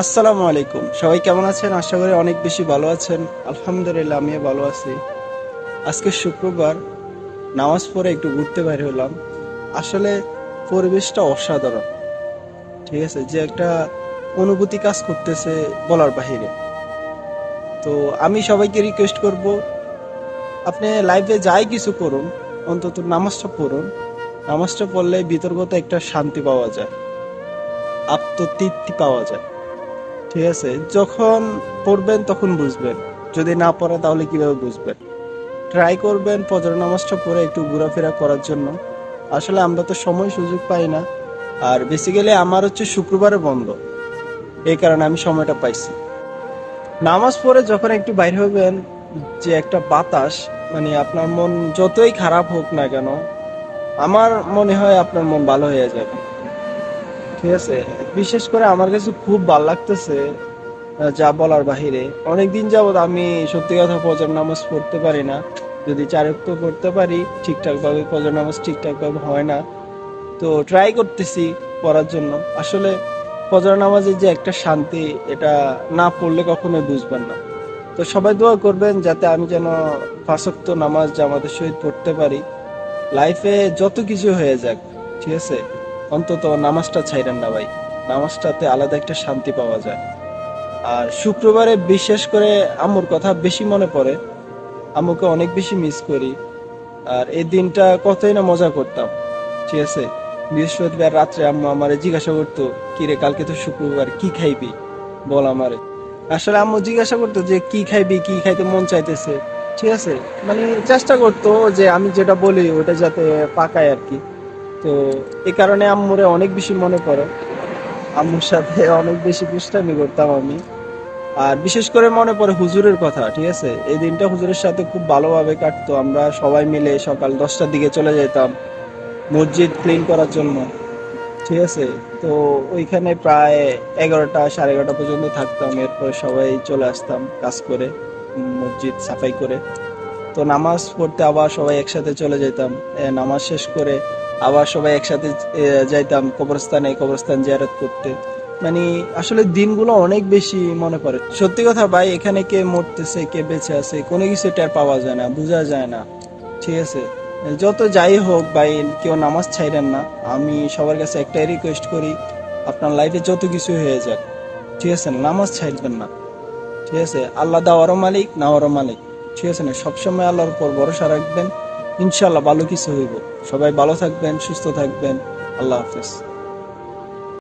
আসসালামু আলাইকুম। সবাই কেমন আছেন? আশা করি অনেক বেশি ভালো আছেন। আলহামদুলিল্লাহ, আমিও ভালো আছি। আজকে শুক্রবার, নামাজ পড়ে একটু ঘুরতে বাইর হলাম। আসলে পরিবেশটা অসাধারণ। ঠিক আছে, যে একটা অনুভূতি কাজ করতেছে বলার বাহিরে। তো আমি সবাইকে রিকোয়েস্ট করব, আপনি লাইফে যাই কিছু করুন, অন্তত নামাজটা পড়ুন। নামাজটা পড়লে বিতর্কত একটা শান্তি পাওয়া যায়। আত্মতৃপ্তি পাওয়া যায়। ঠিক আছে, যখন পড়বেন তখন বুঝবেন। যদি না পড়ে তাহলে কীভাবে বুঝবেন? ট্রাই করবেন ফজর নামাজটা পড়ে একটু ঘোরাফেরা করার জন্য। আসলে আমরা তো সময় সুযোগ পাই না। আর বেসিক্যালি আমার হচ্ছে শুক্রবারে বন্ধ। এই কারণে আমি সময়টা পাইছি। নামাজ পড়ে যখন একটু বাইরে হবেন, যে একটা বাতাস মানে আপনার মন যতই খারাপ হোক না কেন, আমার মনে হয় আপনার মন ভালো হয়ে যাবে। ঠিক আছে? বিশেষ করে আমার কাছে খুব ভালো লাগতেছে যা বলার বাহিরে। অনেকদিন যাবত আমি সত্যি কথা ফজর নামাজ পড়তে পারি না। যদি চারক্ত পড়তে পারি ঠিকঠাক ভাবে ফজর নামাজ ঠিকঠাক ভাবে হয় না। তো ট্রাই করতেছি পড়ার জন্য। আসলে ফজর নামাজের যে একটা শান্তি, এটা না পড়লে কখনোই বুঝবেন না। তো সবাই দোয়া করবেন যাতে আমি যেন ফাঁসক্ত নামাজ জামাতের সহিত পড়তে পারি। লাইফে যত কিছু হয়ে যাক, ঠিক আছে? অন্তত নামাজটা ছাইরেন না ভাই। নামাজটাতে আলাদা একটা শান্তি পাওয়া যায়। আর শুক্রবারে বিশেষ করে আম্মুর কথা বেশি মনে পড়ে। আম্মুকে অনেক বেশি মিস করি। আর এই দিনটা কতই না মজা করতাম। ঠিক আছে? বৃহস্পতিবার রাত্রে আম্মু আমারে জিজ্ঞাসা করতো কিরে কালকে তো শুক্রবার, কি খাইবি? বল আমারে। আসলে আম্মু জিজ্ঞাসা করতো যে, কি খাইবি, কি খাইতে মন চাইতেছে? ঠিক আছে? মানে চেষ্টা করতো যে, আমি যেটা বলি, ওটা যাতে পাকায় আর কি। তো এ কারণে আম্মুরে অনেক বেশি মনে পড়ে। আম্মুর সাথে অনেক বেশি দুষ্টামি করতাম আমি। আর বিশেষ করে মনে পড়ে হুজুরের কথা, ঠিক আছে? এই দিনটা হুজুরের সাথে খুব ভালোভাবে কাটতো। আমরা সবাই মিলে সকাল দশটার দিকে চলে যেতাম মসজিদ ক্লিন করার জন্য, ঠিক আছে? তো ওইখানে প্রায় এগারোটা, সাড়ে এগারোটা পর্যন্ত থাকতাম। এরপরে সবাই চলে আসতাম কাজ করে, মসজিদ সাফাই করে। তো নামাজ পড়তে আবার সবাই একসাথে চলে যেতাম। নামাজ শেষ করে আবার সবাই একসাথে যাইতাম কবরস্থানে কবরস্থান জিয়ারত করতে। মানে আসলে দিনগুলো অনেক বেশি মনে পড়ে। সত্যি কথা, ভাই, এখানে কে মরতেছে, কে বেঁচে আছে, কোনো কিছু টের পাওয়া যায় না, বোঝা যায় না। ঠিক আছে? যত যাই হোক, ভাই, কেউ নামাজ ছাইরেন না। আমি সবার কাছে একটাই রিকোয়েস্ট করি, আপনার লাইফে যত কিছু হয়ে যাক, ঠিক আছে নামাজ ছাইরবেন না। ঠিক আছে? আল্লাহ দাওয়ারও মালিক, নেওয়ারও মালিক। ঠিক আছে না? সবসময় আল্লাহর উপর ভরসা রাখবেন। ইনশাল্লাহ ভালো কিছু হইব। সবাই ভালো থাকবেন সুস্থ থাকবেন। আল্লাহ হাফেজ।